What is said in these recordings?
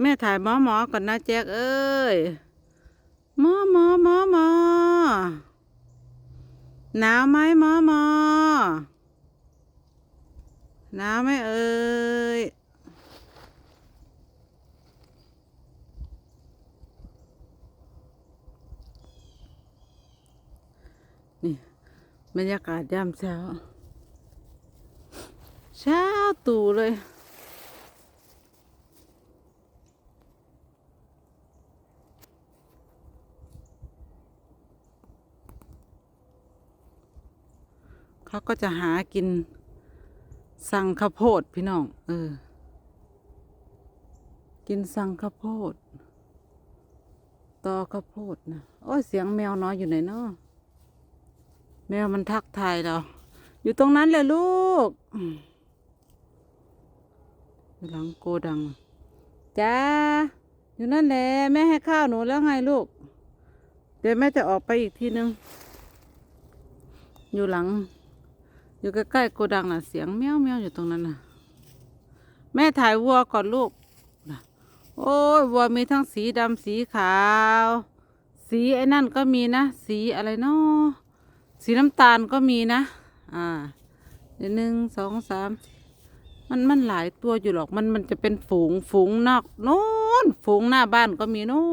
แม่ถ่ายหมอหมอก่อนนะแจ๊กเอ้ยหมอหมอหมอหมอหนาวไหมหมอหมอหนาวไหมเอ้ยนี่บรรยากาศยามเช้า เช้าตู่เลย เขาก็จะหากิน สั่งข้าวโพดพี่น้อง เออ กินสั่งข้าวโพดตอข้าวโพดนะโอ้ยเสียงแมวน้อยอยู่ไหนเนาะแมวมันทักทายเรา อยู่ตรงนั้นเลยลูกอยู่หลังโกดังจ้าอยู่นั่นแหละแม่ให้ข้าวหนูแล้วไงลูก เดี๋ยวแม่จะออกไปอีกทีนึง อยู่หลัง อยู่ใกล้ๆโกดังน่ะเสียงเมี้ยวเมี้ยวอยู่ตรงนั้นน่ะ แม่ถ่ายวัวก่อนลูกนะโอ้ยวัวมีทั้งสีดำสีขาว สีไอ้นั่นก็มีนะ สีอะไรเนาะสีน้ำตาลก็มีนะ อ่าเดี๋ยวหนึ่งสองสามมันมันหลายตัวอยู่หรอกมันมันจะเป็นฝูงฝูงนอกโน้นฝูงหน้าบ้านก็มีโน้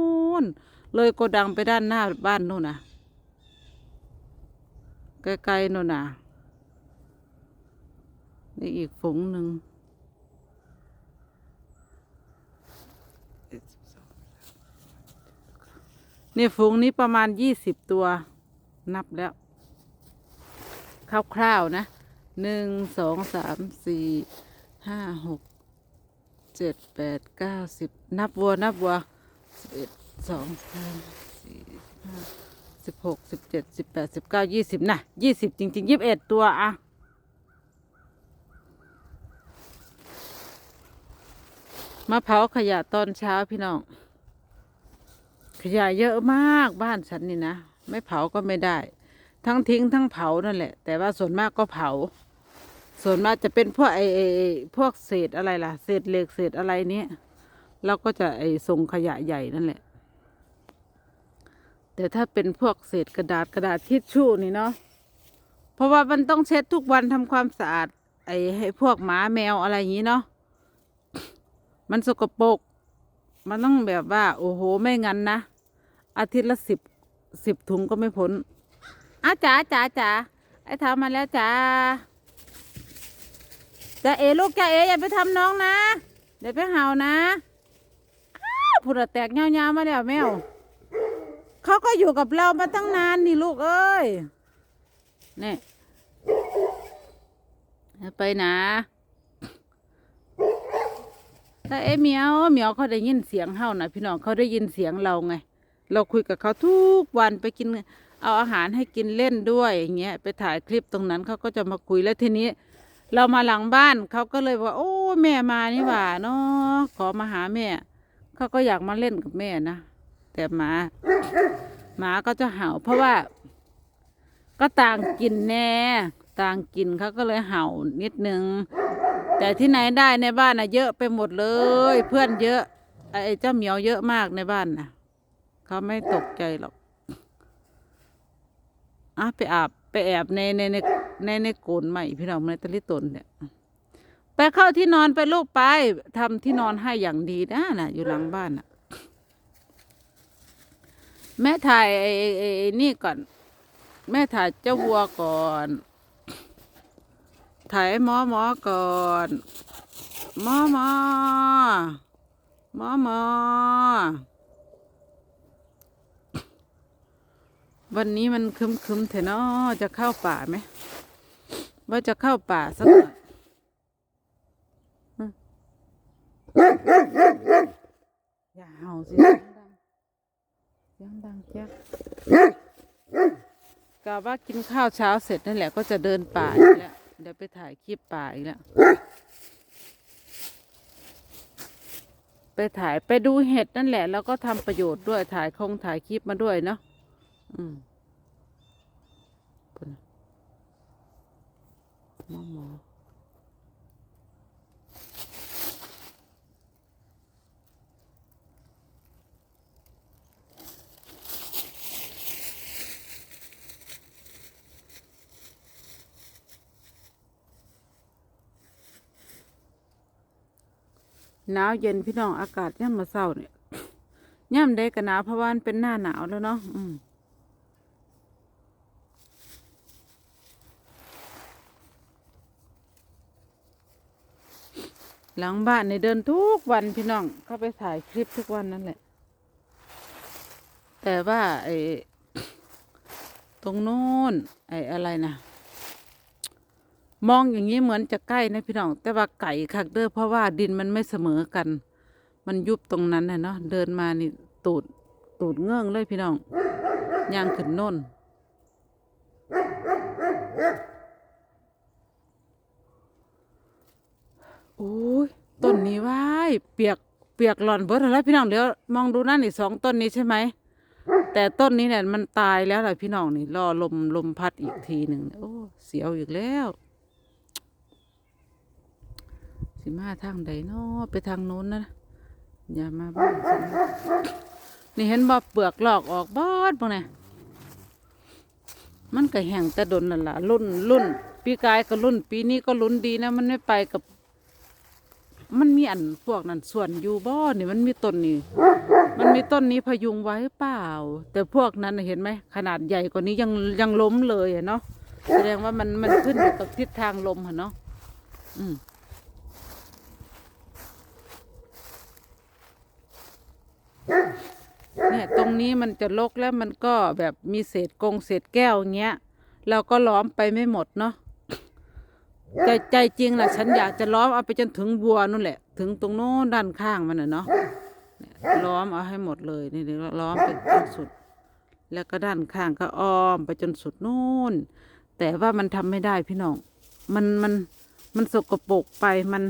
นเลยโกดังไปด้านหน้าบ้านโน่นน่ะไกลๆโน่นน่ะ นี่อีกฝูงหนึ่งนี่ฝูงนี้ประมาณยี่สิบตัว นับแล้วคร่าวๆนะหนึ่งสองสามสี่ห้าหกเจ็ดแปดเก้าสิบนับวัวนับวัวสิบเอ็ดสองสามสี่ห้าสิบหกสิบเจ็ดสิบแปดสิบเก้ายี่สิบนะยี่สิบจริงๆยี่สิบเอ็ดตัวอะ มาเผาขยะตอนเช้าพี่น้อง ขยะเยอะมากบ้านฉันนี่นะ ไม่เผาก็ไม่ได้ ทั้งทิ้งทั้งเผานั่นแหละ แต่ว่าส่วนมากก็เผา ส่วนมากจะเป็นพวกไอ้ไอไอพวกเศษอะไรล่ะ เศษเหล็กเศษอะไรเนี้ยเราก็จะไอ้ส่งขยะใหญ่นั่นแหละ แต่ถ้าเป็นพวกเศษกระดาษกระดาษทิชชู่นี่เนาะเพราะว่ามันต้องเช็ดทุกวันทำความสะอาดไอให้พวกหมาแมวอะไรอย่างนี้เนาะ มันสกปรกมันต้องแบบว่า โอ้โหไม่งั้นนะ อาทิตย์ละสิบสิบถุงก็ไม่พ้นอ้าจ๋าจ๋าจ๋าไอ้ทำมาแล้วจ๋าจ๋าเอลูกจ๋าเออย่าไปทำน้องนะ เดี๋ยวไปเห่านะผุดแตกเงาๆมาแล้วแมวเขาก็อยู่กับเรามาตั้งนานนี่ลูกเอ้ยนี่ไปนะ แต่เอ้เมียวเมียวเขาได้ยินเสียงเฮานะพี่น้องเขาได้ยินเสียงเราไง เราคุยกับเขาทุกวันไปกินเอาอาหารให้กินเล่นด้วยอย่างเงี้ยไปถ่ายคลิปตรงนั้นเขาก็จะมาคุยแล้วทีนี้ เรามาหลังบ้านเขาก็เลยว่า โอ้ แม่มานี่หว่าเนาะขอมาหาแม่เขาก็อยากมาเล่นกับแม่นะแต่หมาหมาก็จะเห่า เพราะว่า ก็ต่างกินแน่ ต่างกินเขาก็เลยเห่านิดนึง แต่ที่ไหนได้ในบ้านน่ะเยอะไปหมดเลย เพื่อนเยอะไอ้เจ้าเหมียวเยอะมากในบ้านน่ะเขาไม่ตกใจหรอกอะไปอาบไปแอบในในในในในโกนใหม่พี่น้องในตะลิตนเนี่ยไปเข้าที่นอนไปลูกไปทำที่นอนให้อย่างดีนะน่ะอยู่หลังบ้านน่ะแม่ถ่ายไอ้ไอ้นี่ก่อน แม่ถ่ายเจ้าวัวก่อน ถ่ายหมอหมอก่อนหมอหมอหมอหมอวันนี้มันคึมคึมๆเถอะเนาะจะเข้าป่าไหม ว่าจะเข้าป่าสักหน่อยอย่าเห่าสิเสียงดังเสียงดังแจ๊กกะว่ากินข้าวเช้าเสร็จนั่นแหละก็จะเดินป่าอีกแล้ว เดี๋ยวไปถ่ายคลิปป่าอีกแล้ว ไปถ่ายไปดูเห็ดนั่นแหละ แล้วก็ทำประโยชน์ด้วยถ่ายคงถ่ายคลิปมาด้วยเนาะอืมมองมอ หนาวเย็นพี่น้องอากาศย่ำมาเศร้าเนี่ยย่ำได้ก็หนาวเพราะว่ามันเป็นหน้าหนาวแล้วเนาะอืมหลังบ้านในเดินทุกวันพี่น้องเข้าไปถ่ายคลิปทุกวันนั่นแหละ แต่ว่าไอ้ตรงโน้นไอ้อะไรนะ มองอย่างนี้เหมือนจะใกล้นะพี่น้อง แต่ว่าไก่คักเด้อเพราะว่าดินมันไม่เสมอกัน มันยุบตรงนั้นนะเนาะเดินมานี่ตูดตูดเงื่องเลยพี่น้องย่างขึ้นโน่นโอ้ยต้นนี้ว้ายเปียกเปียกหล่อนเบิดแล้วพี่น้องเดี๋ยวมองดูนั่นนี่สองต้นนี้ใช่ไหมแต่ต้นนี้เนี่ยมันตายแล้วแหละพี่น้องนี่รอลมลมพัดอีกทีหนึ่งโอ้เสียวอีกแล้ว สิมาทางใดเนาะไปทางโน้นนะอย่ามาบ้านนี่เห็นบ่เปลือกหลอกออกบอดพวกเนี่ยมันก็แห้งแต่ดนนั่นล่ะรุ่นรุ่นปีกายก็รุ่น ปีนี้ก็ลุ้นดีนะ มันไม่ไปกับ มันมีอันพวกนั้นส่วนอยู่บ่นี่มันมีต้นนี่มันมีต้นนี้พยุงไว้เปล่า แต่พวกนั้นเห็นไหมขนาดใหญ่กว่านี้ยังยังล้มเลยเนาะแสดงว่ามันมันขึ้นอยู่กับทิศทางลมอเนาะอืม เนี่ยตรงนี้มันจะลกแล้วมันก็แบบมีเศษกงเศษแก้วอย่างเงี้ย เราก็ล้อมไปไม่หมดเนาะใจใจจริงนะฉันอยากจะล้อมเอาไปจนถึงบัวนู่นแหละ ถึงตรงโน้นด้านข้างมันน่ะเนาะล้อมเอาให้หมดเลยนี่เดี๋ยวล้อมไปจนสุด แล้วก็ด้านข้างก็อ้อมไปจนสุดนู่น แต่ว่ามันทำไม่ได้พี่น้อง มันมันมันสกปรกไปมัน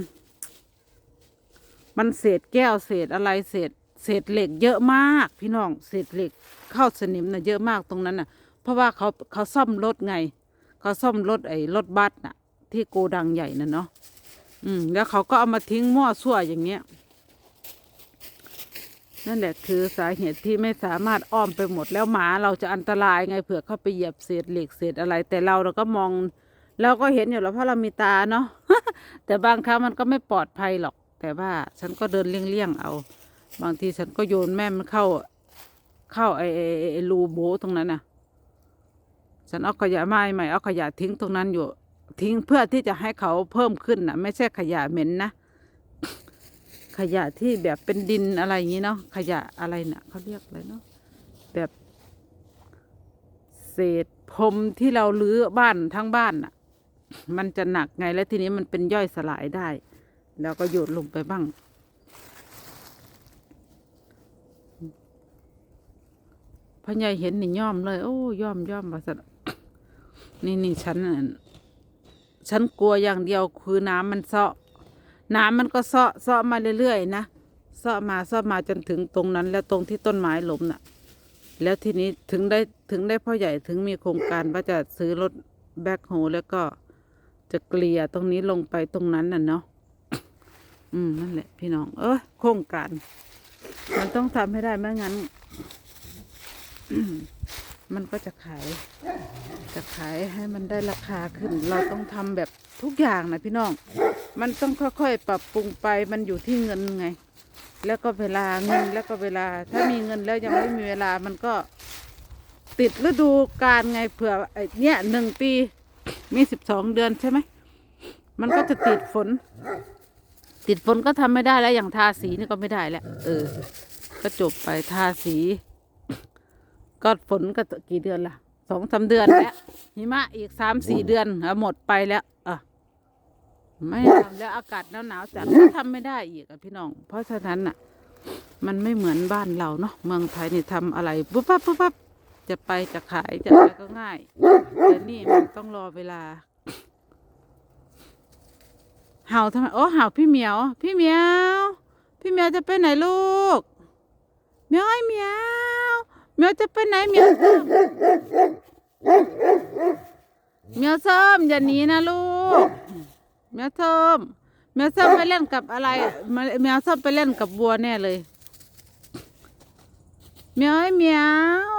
มันเศษแก้วเศษอะไรเศษ เศษเหล็กเยอะมาก พี่น้องเศษเหล็กเข้าสนิมน่ะเยอะมากตรงนั้นน่ะ เพราะว่าเขาเขาซ่อมรถไง เขาซ่อมรถไอ้รถบัสน่ะ ที่โกดังใหญ่น่ะเนาะอืม แล้วเขาก็เอามาทิ้งมั่วซั่วอย่างเงี้ยนั่นแหละคือสาเหตุที่ไม่สามารถอ้อมไปหมดแล้วหมาเราจะอันตรายไงเผื่อเข้าไปเหยียบเศษเหล็กเศษอะไร แต่เราเราก็มองเราก็เห็นอยู่แล้วเพราะเรามีตาเนาะแต่บางครั้งมันก็ไม่ปลอดภัยหรอก แต่ว่าฉันก็เดินเลี่ยงๆเอา บางทีฉันก็โยนแม่มันเข้า เข้าไอ้ไอ้รูโบตรงนั้นน่ะ ฉันเอาขยะไม้ใหม่เอาขยะทิ้งตรงนั้นอยู่ ทิ้งเพื่อที่จะให้เขาเพิ่มขึ้นน่ะไม่ใช่ขยะเหม็นนะ ขยะที่แบบเป็นดินอะไรอย่างนี้เนาะขยะอะไรเนะ่ะเขาเรียกอะไรเนาะแบบเศษพรมที่เราลื้อบ้านทั้งบ้านน่ะ มันจะหนักไงแล้วทีนี้มันเป็นย่อยสลายได้ แล้วก็โยนลงไปบ้าง พ่อใหญ่เห็นนี่ย่อมเลย โอ้ย่อมย่อมมาสะนี่นี่ฉันฉันกลัวอย่างเดียวคือน้ำมันเซาะ น้ำมันก็เซาะเซาะมาเรื่อยๆนะเซาะมาเซาะมาจนถึงตรงนั้น แล้วตรงที่ต้นไม้ล้มน่ะ แล้วทีนี้ถึงได้ถึงได้พ่อใหญ่ถึงมีโครงการว่าจะซื้อรถแบ็คโฮแล้วก็จะเกลี่ยตรงนี้ลงไปตรงนั้นน่ะเนาะอืมนั่นแหละพี่น้อง เออโครงการ มันต้องทำให้ได้ไม่งั้น มันก็จะขาย จะขายให้มันได้ราคาขึ้น เราต้องทำแบบทุกอย่างนะพี่น้อง มันต้องค่อยๆ ปรับปรุงไป มันอยู่ที่เงินไง แล้วก็เวลาเงินแล้วก็เวลา ถ้ามีเงินแล้วยังไม่มีเวลา มันก็ติดฤดูกาลไงเผื่อไอ้เนี้ยหนึ่งปี มีสิบสองเดือนใช่ไหม มันก็จะติดฝน ติดฝนก็ทำไม่ได้แล้วอย่างทาสีนี่ก็ไม่ได้แล้วเออ ก็จบไปทาสี ก็ฝนก็กี่เดือนละสองสามเดือนแล้วหิมะอีกสามสี่เดือนเอาหมดไปแล้วอะไม่ทำแล้วอากาศหนาวหนาวๆจัดก็ทำไม่ได้อีกอะพี่น้อง เพราะฉะนั้นน่ะ มันไม่เหมือนบ้านเราเนาะเมืองไทยนี่ทำอะไรปุ๊บปั๊บปุ๊บปั๊บจะไปจะขายจะอะไรก็ง่ายแต่นี่มันต้องรอเวลา เห่าทำไมโอ้เห่าพี่เหมียว พี่เหมียว พี่เหมียวจะไปไหนลูกเหมียวไอ้เหมียว เมียวจะไปไหนเมียวส้มเมียวส้มอย่าหนีนะลูกเมียวส้มเมียวส้มไปเล่นกับอะไรเมียวส้มไปเล่นกับบัวแน่เลยเมียวไอ้เมียว